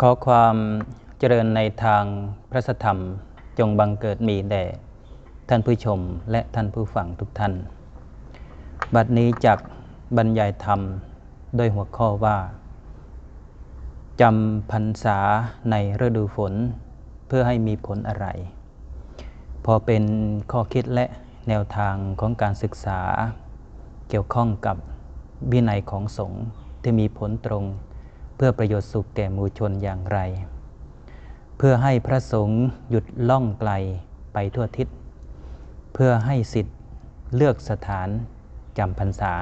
ขอความเจริญในทางพระธรรมจงบังเกิดมีแด่ท่านผู้ชมและท่านผู้ฟังทุกท่าน บัดนี้จักบรรยายธรรมโดยหัวข้อว่าจำพรรษาในฤดูฝนเพื่อให้มีผลอะไร พอเป็นข้อคิดและแนวทางของการศึกษา เกี่ยวข้องกับวินัยของสงฆ์ที่มีผลตรง เพื่อประโยชน์สุขแก่มูชนอย่างไร เพื่อให้พระสงฆ์หยุดล่องไกลไปทั่วทิศ เพื่อให้สิทธิ์เลือกสถานจำพรรษา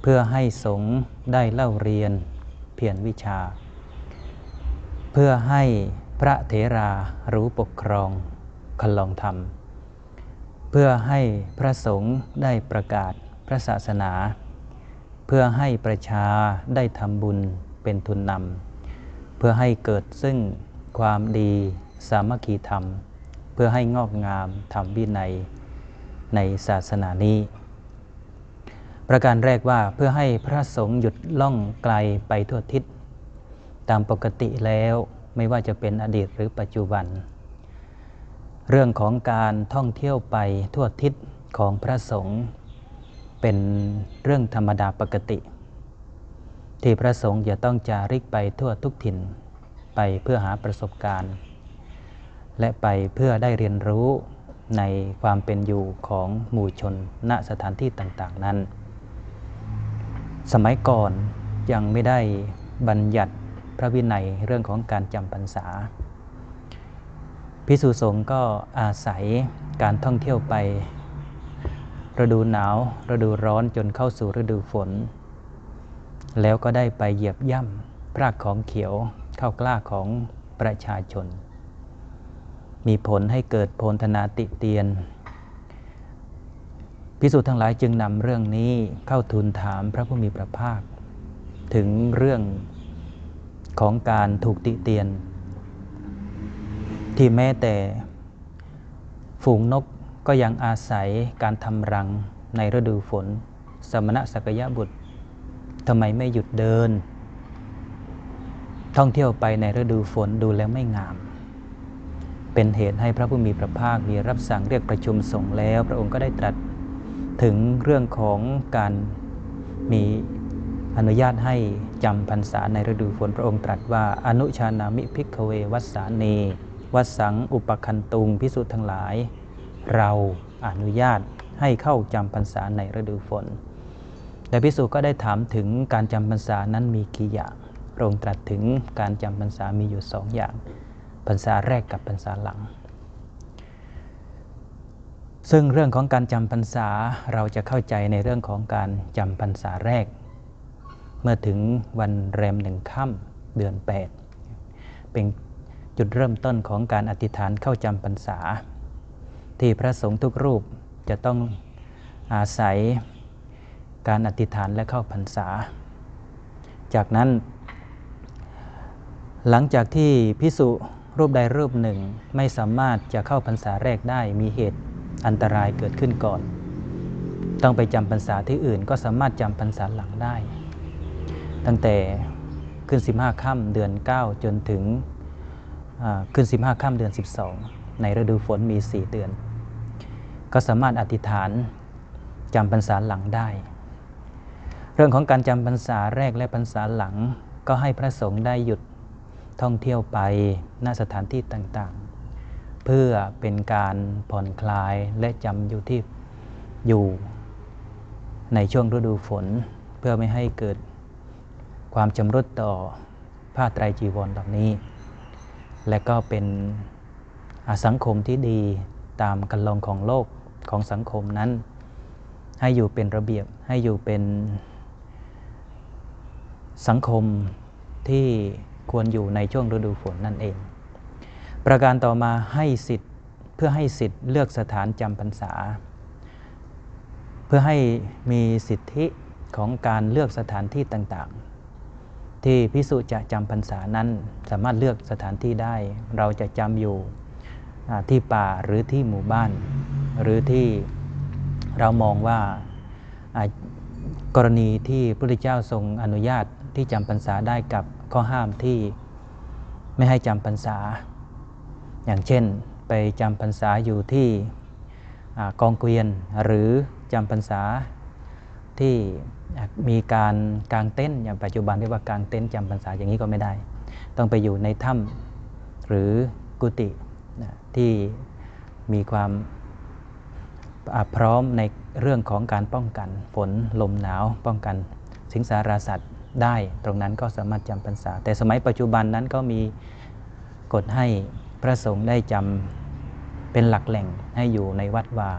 เพื่อให้สงฆ์ได้เล่าเรียนเพียรวิชา เพื่อให้พระเถรารู้ปกครองคลองธรรม เพื่อให้พระสงฆ์ได้ประกาศพระศาสนา เพื่อให้ประชาได้ทำบุญ เป็นทุนนำเพื่อให้เกิดซึ่งความดีสามัคคีธรรม เพื่อให้งอกงามทำวินัยในศาสนานี้ ประการแรกว่าเพื่อให้พระสงฆ์หยุดล่องไกลไปทั่วทิศ ตามปกติแล้วไม่ว่าจะเป็นอดีตหรือปัจจุบัน เรื่องของการท่องเที่ยวไปทั่วทิศของพระสงฆ์เป็นเรื่องธรรมดาปกติ ที่พระสงฆ์จะต้องจาริกไปทั่วทุกถิ่น ไปเพื่อหาประสบการณ์ และไปเพื่อได้เรียนรู้ในความเป็นอยู่ของหมู่ชนณสถานที่ต่างๆ นั้น สมัยก่อนยังไม่ได้บัญญัติพระวินัยเรื่องของการจำพรรษา พิสุสงฆ์ก็อาศัยการท่องเที่ยวไปฤดูหนาวฤดูร้อนจนเข้าสู่ฤดูฝน แล้วก็ได้ไปเหยียบย่ำพรากของเขียวเข้ากล้าของประชาชน มีผลให้เกิดโพลธนาติเตียนพิสูจน์ทั้งหลายจึงนำเรื่องนี้เข้าทูลถามพระผู้มีพระภาค ถึงเรื่องของการถูกติเตียน ที่แม้แต่ฝูงนกก็ยังอาศัยการทำรังในฤดูฝน สมณะสักยะบุตร ทำไมไม่หยุดเดิน ท่องเที่ยวไปในฤดูฝนดูแล้วไม่งาม เป็นเหตุให้พระผู้มีพระภาคมีรับสั่งเรียกประชุมสงฆ์แล้ว พระองค์ก็ได้ตรัสถึงเรื่องของการมีอนุญาตให้จำพรรษาในฤดูฝนพระองค์ตรัสว่าอนุชานามิพิกเววัสาเนวัสสังอุปคันตุงพิสุทธ์ทั้งหลาย เราอนุญาตให้เข้าจำพรรษาในฤดูฝน แต่พิสุก็ได้ถามถึงการจำพรรษานั้นมีกี่อย่างพระองค์ตรัสถึงการจำพรรษามีอยู่สองอย่างพรรษาแรกกับพรรษาหลัง ซึ่งเรื่องของการจำพรรษาเราจะเข้าใจในเรื่องของการจำพรรษาแรก เมื่อถึงวันแรมหนึ่งค่ำเดือน 8 เป็นจุดเริ่มต้นของการอธิษฐานเข้าจำพรรษา ที่พระสงฆ์ทุกรูปจะต้องอาศัย การอธิษฐานและเข้าพรรษา จากนั้น หลังจากที่พิสุรูปใดรูปหนึ่งไม่สามารถจะเข้าพรรษาแรกได้มีเหตุอันตรายเกิดขึ้นก่อน ต้องไปจำพรรษาที่อื่นก็สามารถจำพรรษาหลังได้ ตั้งแต่ขึ้น 15ค่ำเดือน 9 จนถึงขึ้น 15ค่ำเดือน 12 ในฤดูฝนมี 4 เดือน ก็สามารถอธิษฐานจำพรรษาหลังได้ เรื่องของการจำพรรษาแรกและพรรษาหลัง ก็ให้พระสงฆ์ได้หยุดท่องเที่ยวไปณสถานที่ต่างๆ เพื่อเป็นการผ่อนคลายและจำอยู่ที่อยู่ในช่วงฤดูฝน เพื่อไม่ให้เกิดความจำรุดต่อผ้าไตรจีวรเหล่านี้ และก็เป็นสังคมที่ดีตามกันลองของโลกของสังคมนั้น ให้อยู่เป็นระเบียบให้อยู่เป็น สังคมที่ควรอยู่ในช่วงฤดูฝนนั่นเอง ประการต่อมาให้สิทธิ์เพื่อให้สิทธิ์เลือกสถานจำพรรษา เพื่อให้มีสิทธิของการเลือกสถานที่ต่างๆ ที่พิสุจะจำพรรษานั้นสามารถเลือกสถานที่ได้ เราจะจำอยู่ที่ป่าหรือที่หมู่บ้าน หรือที่เรามองว่ากรณีที่พระพุทธเจ้าทรงอนุญาต ที่จำพรรษาได้กับข้อห้ามที่ไม่ให้จำพรรษา อย่างเช่นไปจำพรรษาอยู่ที่กองเกวียนหรือจำพรรษาที่มีการกางเต็นท์อย่างปัจจุบันเรียกว่ากางเต็นท์จำพรรษาอย่างนี้ก็ไม่ได้ ต้องไปอยู่ในถ้ำหรือกุฏิที่มีความพร้อมในเรื่องของการป้องกันฝนลมหนาวป้องกันสิงสาราสัตว์ ได้ตรงนั้นก็สามารถจำพรรษา แต่สมัยปัจจุบันนั้นก็มีกฎให้พระสงฆ์ได้จำเป็นหลักแหล่งให้อยู่ในวัดวา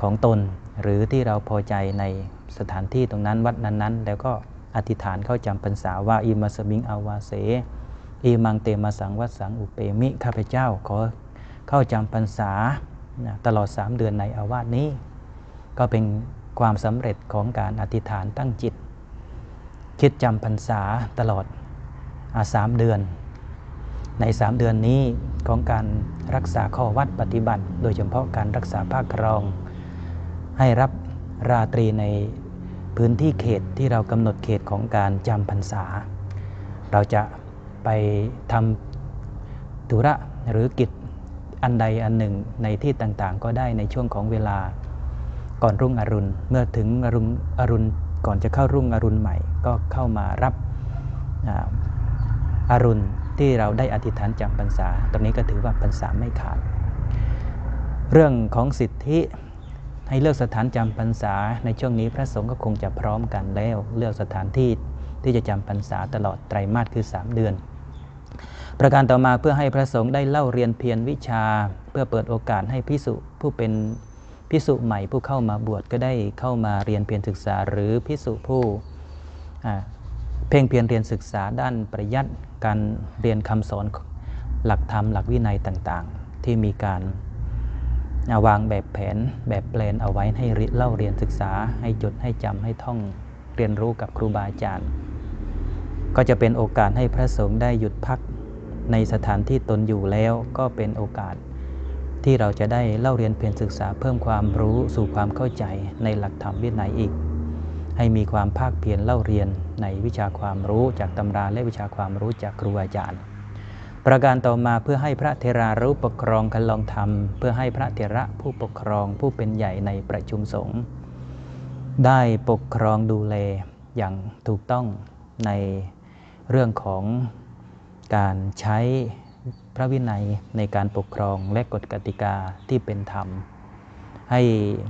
ของตน หรือที่เราพอใจในสถานที่ตรงนั้นวัดนั้นๆ แล้วก็อธิษฐานเข้าจำพรรษาว่าอิมาสมิงอาวาเสอีมังเตมาสังวัดสังอุเปมิข้าพเจ้าขอเข้าจำพรรษาตลอดสามเดือนในอาวาสนี้ ก็เป็นความสำเร็จของการอธิษฐานตั้งจิต คิดจำพรรษาตลอดอาสามเดือน ในสามเดือนนี้ของการรักษาข้อวัดปฏิบัติ โดยเฉพาะการรักษาภาคครอง ให้รับราตรีในพื้นที่เขตที่เรากำหนดเขตของการจำพรรษา เราจะไปทำธุระหรือกิจอันใดอันหนึ่งในที่ต่างๆ ก็ได้ในช่วงของเวลาก่อนรุ่งอรุณ เมื่อถึงอรุณอรุณ ก่อนจะเข้ารุ่งอรุณใหม่ ก็เข้ามารับอรุณที่เราได้อธิษฐานจำพรรษา ตรงนี้ก็ถือว่าพรรษาไม่ขาด เรื่องของสิทธิให้เลือกสถานจำพรรษาในช่วงนี้พระสงฆ์ก็คงจะพร้อมกันแล้ว เลือกสถานที่ที่จะจำพรรษาตลอดไตรมาสคือ 3 เดือน ประการต่อมาเพื่อให้พระสงฆ์ได้เล่าเรียนเพียรวิชา เพื่อเปิดโอกาสให้พิสุผู้เป็น พิสุใหม่ผู้เข้ามาบวชก็ได้เข้ามาเรียนเพียรศึกษา หรือพิสุผู้เพ่งเพียรเรียนศึกษาด้านปริยัติการเรียนคำสอนหลักธรรมหลักวินัยต่างๆ ที่มีการวางแบบแผนแบบแปลนเอาไว้ให้เล่าเรียนศึกษาให้จดให้จำให้ท่องเรียนรู้กับครูบาอาจารย์ ก็จะเป็นโอกาสให้พระสงฆ์ได้หยุดพักในสถานที่ตนอยู่แล้วก็เป็นโอกาส ที่เราจะได้เล่าเรียนเพียรศึกษาเพิ่มความรู้สู่ความเข้าใจในหลักธรรมวินัยอีก ให้มีความภาคเพียรเล่าเรียนในวิชาความรู้จากตำราและวิชาความรู้จากครูอาจารย์ ประการต่อมาเพื่อให้พระเทรารู้ปกครองคันลองธรรม เพื่อให้พระเทระผู้ปกครองผู้เป็นใหญ่ในประชุมสงฆ์ได้ปกครองดูแลอย่างถูกต้องในเรื่องของการใช้ พระวินัยในการปกครองและกฎกติกาที่เป็นธรรม ให้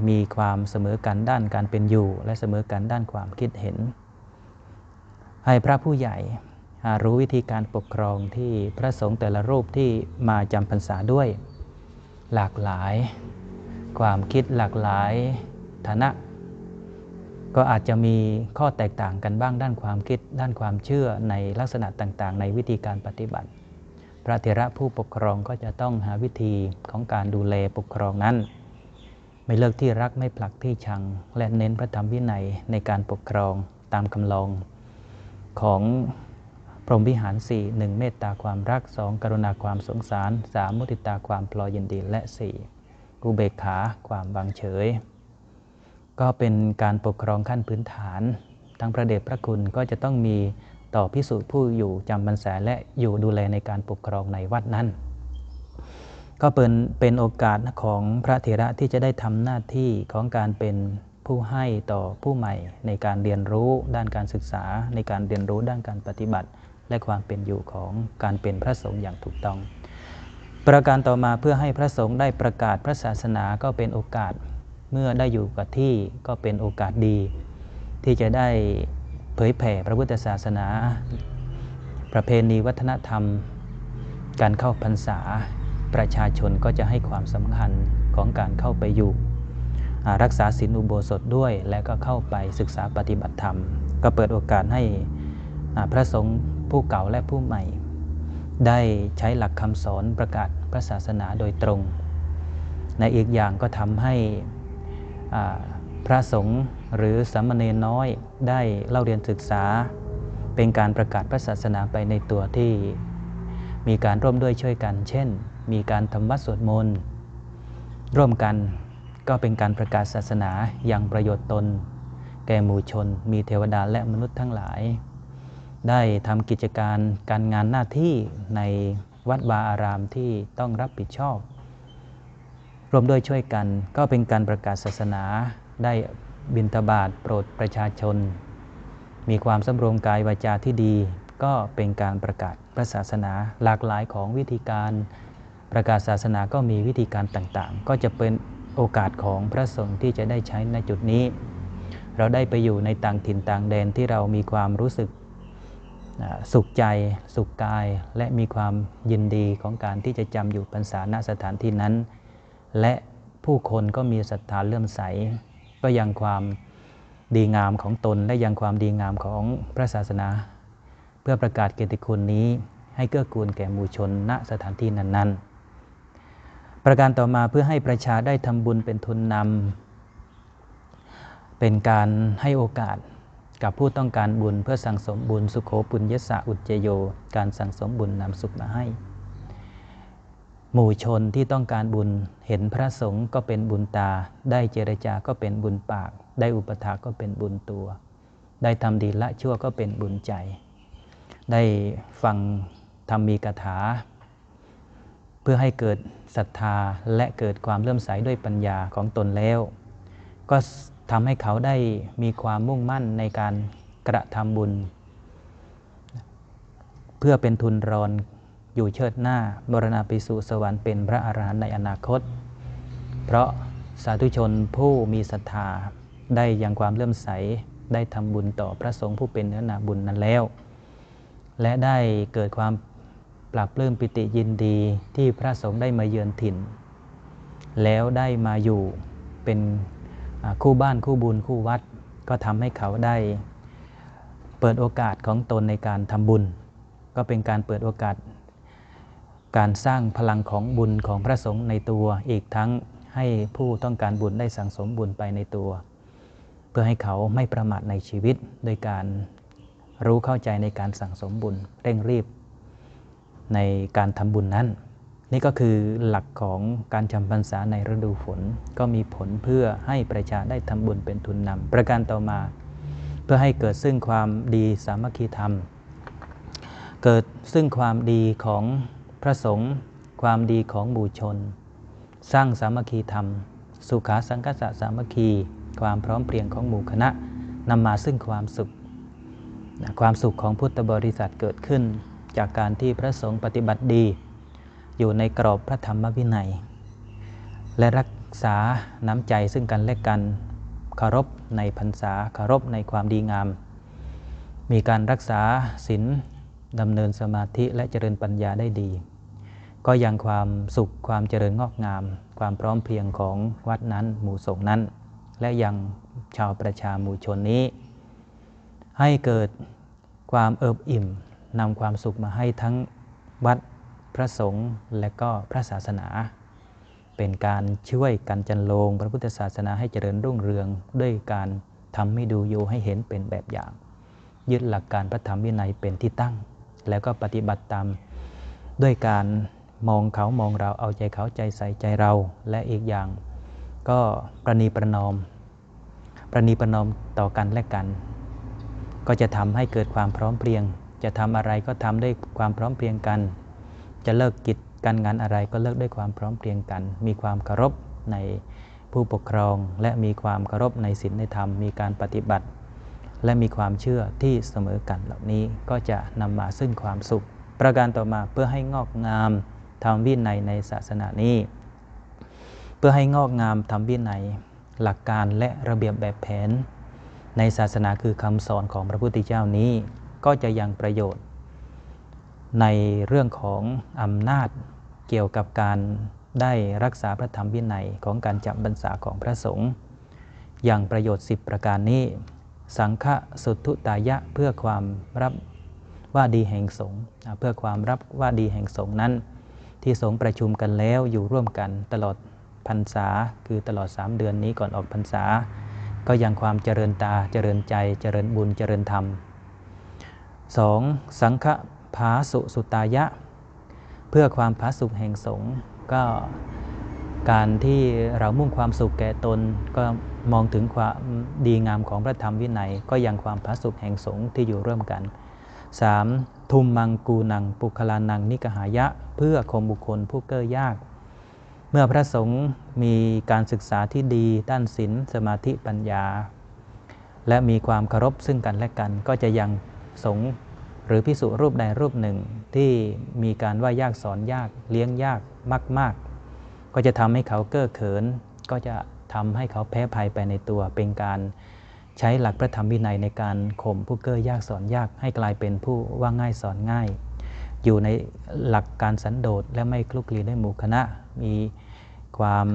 มีความเสมอกันด้านการเป็นอยู่ และเสมอกันด้านความคิดเห็น ให้พระผู้ใหญ่รู้วิธีการปกครองที่พระสงฆ์แต่ละรูปที่มาจำพรรษาด้วย หลากหลาย ความคิดหลากหลายฐานะ ก็อาจจะมีข้อแตกต่างกันบ้างด้านความคิด ด้านความเชื่อในลักษณะต่างๆ ในวิธีการปฏิบัติ ระเถระผู้ปกครองก็จะต้องหาวิธีของการดูแลปกครองนั้น ไม่เลิกที่รักไม่ผลักที่ชัง และเน้นพระธรรมวินัยในการปกครองตามคำลองของพรหมวิหารสี่หนึ่งเมตตาความรักสองกรุณาความสงสารสามมุติตาความพลอยยินดีและสี่อุเบกขาความวางเฉย ก็เป็นการปกครองขั้นพื้นฐาน ทั้งพระเดชพระคุณก็จะต้องมี ต่อพิสูจน์ผู้อยู่จำพรรษาและอยู่ดูแลในการปกครองในวัดนั้น ก็เป็นเป็นโอกาสของพระเถระที่จะได้ทำหน้าที่ของการเป็นผู้ให้ต่อผู้ใหม่ในการเรียนรู้ด้านการศึกษา ในการเรียนรู้ด้านการปฏิบัติ และความเป็นอยู่ของการเป็นพระสงฆ์อย่างถูกต้อง ประการต่อมาเพื่อให้พระสงฆ์ได้ประกาศพระศาสนาก็เป็นโอกาสเมื่อได้อยู่กับที่ก็เป็นโอกาสดี ที่จะได้ เผยแผ่พระพุทธศาสนา ประเพณีวัฒนธรรม การเข้าพรรษา ประชาชนก็จะให้ความสำคัญของการเข้าไปอยู่ รักษาศีลอุโบสถด้วย และก็เข้าไปศึกษาปฏิบัติธรรม ก็เปิดโอกาสให้พระสงฆ์ผู้เก่าและผู้ใหม่ ได้ใช้หลักคำสอนประกาศพระศาสนาโดยตรง ในอีกอย่างก็ทำให้พระสงฆ์ หรือสามเณรน้อยได้เล่าเรียนศึกษา เป็นการประกาศพระศาสนาไปในตัวที่ มีการร่วมด้วยช่วยกัน เช่น มีการทำวัดสวดมนต์ร่วมกันก็เป็นการประกาศศาสนาอย่างประโยชน์ตน แก่หมู่ชน มีเทวดาและมนุษย์ทั้งหลาย ได้ทำกิจการการงานหน้าที่ในวัดวาอารามที่ต้องรับผิดชอบ รวมด้วยช่วยกันก็เป็นการประกาศศาสนาได้ บิณฑบาตโปรดประชาชน มีความสำรวมกายวาจาที่ดี ก็เป็นการประกาศพระศาสนาหลากหลายของวิธีการประกาศศาสนาก็มีวิธีการต่างๆ ก็จะเป็นโอกาสของพระสงฆ์ที่จะได้ใช้ในจุดนี้ เราได้ไปอยู่ในต่างถิ่นต่างแดนที่เรามีความรู้สึกสุขใจ สุขกาย และมีความยินดีของการที่จะจำอยู่พรรษาณสถานที่นั้น และผู้คนก็มีศรัทธาเลื่อมใส ก็ยังความดีงามของตน และยังความดีงามของพระศาสนา เพื่อประกาศเกียรติคุณนี้ให้เกื้อกูลแก่หมู่ชนณสถานที่นั้นๆ ประการต่อมาเพื่อให้ประชาได้ทำบุญเป็นทุนนำเป็นการให้โอกาสกับผู้ต้องการบุญเพื่อสั่งสมบุญสุโขปุญญสะอุจเจโย การสั่งสมบุญนำสุขมาให้ หมู่ชนที่ต้องการบุญเห็นพระสงฆ์ก็เป็นบุญตา ได้เจรจาก็เป็นบุญปาก ได้อุปถาก็เป็นบุญตัว ได้ทำดีละชั่วก็เป็นบุญใจ ได้ฟังธรรมีกถา เพื่อให้เกิดศรัทธาและเกิดความเลื่อมใสด้วยปัญญาของตนแล้ว ก็ทำให้เขาได้มีความมุ่งมั่นในการกระทำบุญ เพื่อเป็นทุนรอน อยู่เชิดหน้าบรณาปิสู่สวรรค์เป็นพระอรหันต์ในอนาคต เพราะสาธุชนผู้มีศรัทธาได้ยังความเลื่อมใสได้ทำบุญต่อพระสงฆ์ผู้เป็นเนื้อนาบุญนั้นแล้ว และได้เกิดความปรับเริ่มปิติยินดีที่พระสงฆ์ได้มาเยือนถิ่น แล้วได้มาอยู่เป็นคู่บ้านคู่บุญคู่วัด ก็ทำให้เขาได้เปิดโอกาสของตนในการทำบุญ ก็เป็นการเปิดโอกาส การสร้างพลังของบุญของพระสงฆ์ในตัว อีกทั้งให้ผู้ต้องการบุญได้สั่งสมบุญไปในตัว เพื่อให้เขาไม่ประมาทในชีวิต โดยการรู้เข้าใจในการสั่งสมบุญเร่งรีบ ในการทำบุญนั้น นี่ก็คือหลักของการจำพรรษาในฤดูฝนก็มีผลเพื่อให้ประชาได้ทำบุญเป็นทุนนำประการต่อมา เพื่อให้เกิดซึ่งความดีสามัคคีธรรม เกิดซึ่งความดีของ พระสงฆ์ความดีของบูชน สร้างสามัคคีธรรม สุขาสังกัสสามัคคี ความพร้อมเพรียงของหมู่คณะนำมาซึ่งความสุข ความสุขของพุทธบริษัทเกิดขึ้น จากการที่พระสงฆ์ปฏิบัติดี อยู่ในกรอบพระธรรมวินัย และรักษาน้ำใจซึ่งกันและกันเคารพในพรรษาเคารพในความดีงาม มีการรักษาศีลดำเนินสมาธิและเจริญปัญญาได้ดี ก็ยังความสุขความเจริญงอกงาม ความพร้อมเพียงของวัดนั้นหมู่สงฆ์นั้น และยังชาวประชาหมู่ชนนี้ ให้เกิดความเอิบอิ่มนำความสุขมาให้ทั้งวัดพระสงฆ์และก็พระศาสนา เป็นการช่วยกันจันโลงพระพุทธศาสนาให้เจริญรุ่งเรืองด้วยการทำให้ดูอยู่ให้เห็นเป็นแบบอย่าง ยึดหลักการพระธรรมวินัยเป็นที่ตั้ง แล้วก็ปฏิบัติตามด้วยการ มองเขามองเราเอาใจเขาใจใส่ใจเรา และอีกอย่างก็ประนีประนอม ประนีประนอมต่อกันและกัน ก็จะทำให้เกิดความพร้อมเพรียง จะทำอะไรก็ทำด้วยความพร้อมเพรียงกัน จะเลิกกิจการงานอะไรก็เลิกด้วยความพร้อมเพรียงกัน มีความเคารพในผู้ปกครอง และมีความเคารพในศีลในธรรม มีการปฏิบัติ และมีความเชื่อที่เสมอกันเหล่านี้ก็จะนำมาซึ่งความสุข ประการต่อมาเพื่อให้งอกงาม ทำวินัยในศาสนานี้ เพื่อให้งอกงามทำวินัยหลักการและระเบียบแบบแผน ในศาสนาคือคำสอนของพระพุทธเจ้านี้ ก็จะยังประโยชน์ ในเรื่องของอำนาจเกี่ยวกับการได้รักษาพระธรรมวินัยของการจับบรรษาของพระสงฆ์อย่างประโยชน์ 10 ประการนี้ สังฆสุทุตายะเพื่อความรับว่าดีแห่งสงฆ์เพื่อความรับว่าดีแห่งสงฆ์นั้น ที่สงประชุมกันแล้วอยู่ร่วมกันตลอดพรรษา คือตลอด 3 เดือนนี้ก่อนออกพรรษา ก็ยังความเจริญตาเจริญใจเจริญบุญเจริญธรรม 2. สังฆภาสุสุตายะ เพื่อความผาสุขแห่งสงฆ์ก็การที่เรามุ่งความสุขแก่ตนก็มองถึงความดีงามของพระธรรมวินัย ก็ยังความผาสุขแห่งสงฆ์ที่อยู่ร่วมกัน 3. ทุมมังกูนังปุคลานังนิกหายะ เพื่อคมบุคคลผู้เก้อยาก เมื่อพระสงฆ์มีการศึกษาที่ดีด้านศีลสมาธิปัญญา และมีความเคารพซึ่งกันและกันก็จะยังสงฆ์หรือพิสุรูปใดรูปหนึ่งที่มีการว่ายากสอนยากเลี้ยงยากมาก ๆ ก็จะทำให้เขาเก้อเขิน ก็จะทำให้เขาแพ้ภัยไปในตัวเป็นการ ใช้หลักพระธรรมวินัยในการข่มผู้เก้อยากสอนยากให้กลายเป็นผู้ว่าง่ายสอนง่าย อยู่ในหลักการสันโดษและไม่คลุกคลีด้วยหมู่คณะ มีความ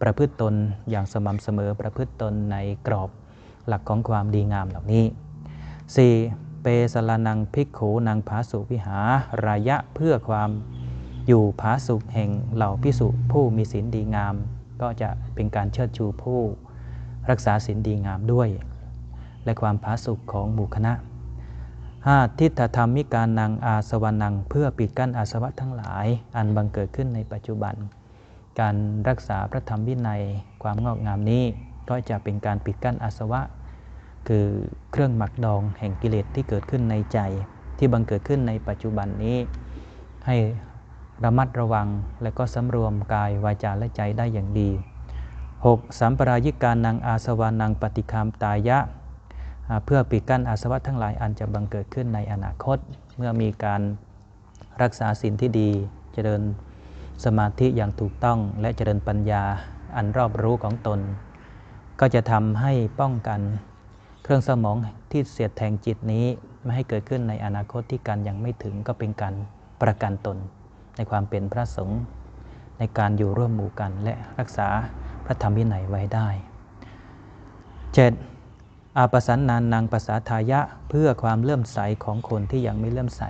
ประพฤติตนอย่างสม่ำเสมอประพฤติตนในกรอบหลักของความดีงามเหล่านี้ 4. เปสลานังภิกขูนางผาสุวิหารายะเพื่อความอยู่ผาสุขแห่งเหล่าพิสุผู้มีศีลดีงาม ก็จะเป็นการเชิดชูผู้รักษาศีลดีงามด้วย และความผาสุกของหมู่คณะ 5. ทิฏฐธรรมมิการนางอาสวนัง เพื่อปิดกั้นอาสวะทั้งหลาย อันบังเกิดขึ้นในปัจจุบัน การรักษาพระธรรมวินัยความงอกงามนี้ก็จะเป็นการปิดกั้นอาสวะ คือเครื่องหมักดองแห่งกิเลสที่เกิดขึ้นในใจที่บังเกิดขึ้นในปัจจุบันนี้ ให้ระมัดระวังและก็สำรวมกายวาจาและใจได้อย่างดี 6. สัมปรายิการนางอาสวานังปฏิคามตายะ เพื่อปิดกั้นอาสวะทั้งหลายอันจะบังเกิดขึ้นในอนาคต เมื่อมีการรักษาศีลที่ดี เจริญสมาธิอย่างถูกต้องและเจริญปัญญาอันรอบรู้ของตน ก็จะทำให้ป้องกันเครื่องสมองที่เสียดแทงจิตนี้ไม่ให้เกิดขึ้นในอนาคตที่การยังไม่ถึงก็เป็นการประกันตน ในความเป็นพระสงฆ์ในการอยู่ร่วมหมู่กันและรักษาพระธรรมวินัยไว้ได้ 7. อาปสันนานนางภาษาทายะเพื่อความเลื่อมใสของคนที่ยังไม่เลื่อมใส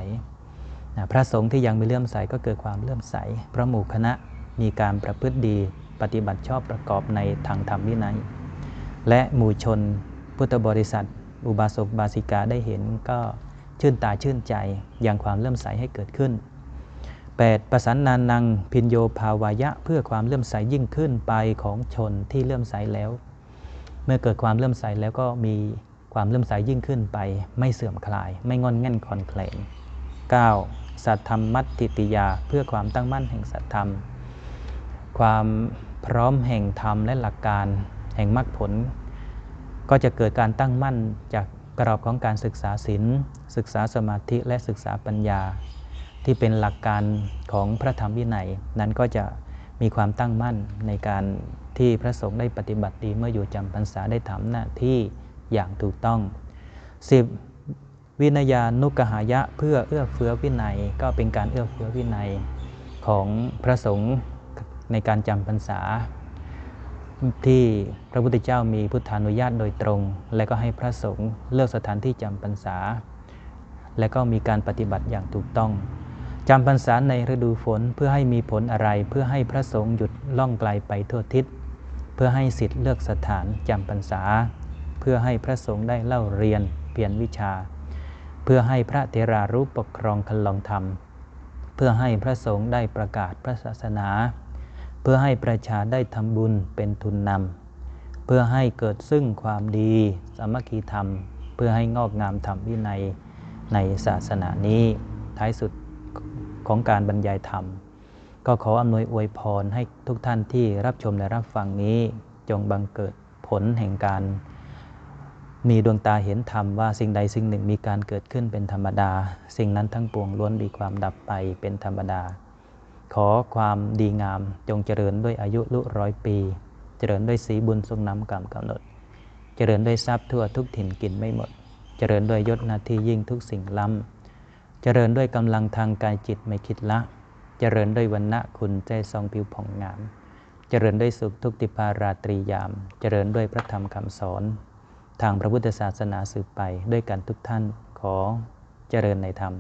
นะพระสงฆ์ที่ยังไม่เลื่อมใสก็เกิดความเลื่อมใสพระหมู่คณะมีการประพฤติดีปฏิบัติชอบประกอบในทางธรรมวินัย และหมู่ชนพุทธบริษัท อุบาสกบาสิกาได้เห็นก็ชื่นตาชื่นใจอย่างความเลื่อมใสให้เกิดขึ้น 8. ประสันนานนังพินโยภาวายะ เพื่อความเลื่อมใสยิ่งขึ้นไปของชนที่เลื่อมใสแล้ว มื่อเกิดความเลื่อมใสแล้วก็มีความเลื่อมใสยิ่งขึ้นไป ไม่เสื่อมคลาย ไม่งอนแง่นคอนเคลง 9. สัตธรรมมัตติติยาเพื่อความตั้งมั่นแห่งสัตธรรม ความพร้อมแห่งธรรมและหลักการแห่งมรรคผล ก็จะเกิดการตั้งมั่นจากกรอบของการศึกษาศีลศึกษาสมาธิและศึกษาปัญญา ที่เป็นหลักการของพระธรรมวินัย นั้นก็จะมีความตั้งมั่นในการ ที่พระสงฆ์ได้ปฏิบัติดีเมื่ออยู่จำพรรษาได้ทำหน้าที่อย่างถูกต้อง 10. วินยานุกหายะเพื่อเอื้อเฟื้อวินัย ก็เป็นการเอื้อเฟื้อวินัยของพระสงฆ์ในการจำพรรษา ที่พระพุทธเจ้ามีพุทธานุญาตโดยตรง และก็ให้พระสงฆ์เลือกสถานที่จำพรรษา และก็มีการปฏิบัติอย่างถูกต้องจำพรรษาในฤดูฝนเพื่อให้มีผลอะไรเพื่อให้พระสงฆ์หยุดล่องไกลไปทั่วทิศ เพื่อให้สิทธิ์เลือกสถานจำพรรษา เพื่อให้พระสงฆ์ได้เล่าเรียนเปลี่ยนวิชา เพื่อให้พระเทรารู้ปกครองคันลองธรรม เพื่อให้พระสงฆ์ได้ประกาศพระศาสนา เพื่อให้ประชาได้ทำบุญเป็นทุนนำเพื่อให้เกิดซึ่งความดีสามัคคีธรรม เพื่อให้งอกงามธรรมวินัยในศาสนานี้ท้ายสุดของการบรรยายธรรม ก็ขออำนวยอวยพรให้ทุกท่านที่รับชมและรับฟังนี้จงบังเกิดผลแห่งการมีดวงตาเห็นธรรมว่าสิ่งใดสิ่งหนึ่งมีการเกิดขึ้นเป็นธรรมดา สิ่งนั้นทั้งปวงล้วนมีความดับไปเป็นธรรมดา ขอความดีงามจงเจริญด้วยอายุลุร้อยปี เจริญด้วยสีบุญทรงน้ำกรรมกำหนด เจริญด้วยทรัพย์ทั่วทุกถิ่นกินไม่หมด เจริญด้วยยศนาทียิ่งทุกสิ่งล้ำ เจริญด้วยกำลังทางกายจิตไม่คิดละ เจริญด้วยวันณะคุณใจทรงผิวผ่องงาม เจริญด้วยสุขทุกติภาราตรียาม เจริญด้วยพระธรรมคำสอน ทางพระพุทธศาสนาสืบไปด้วยกันทุกท่านขอเจริญในธรรม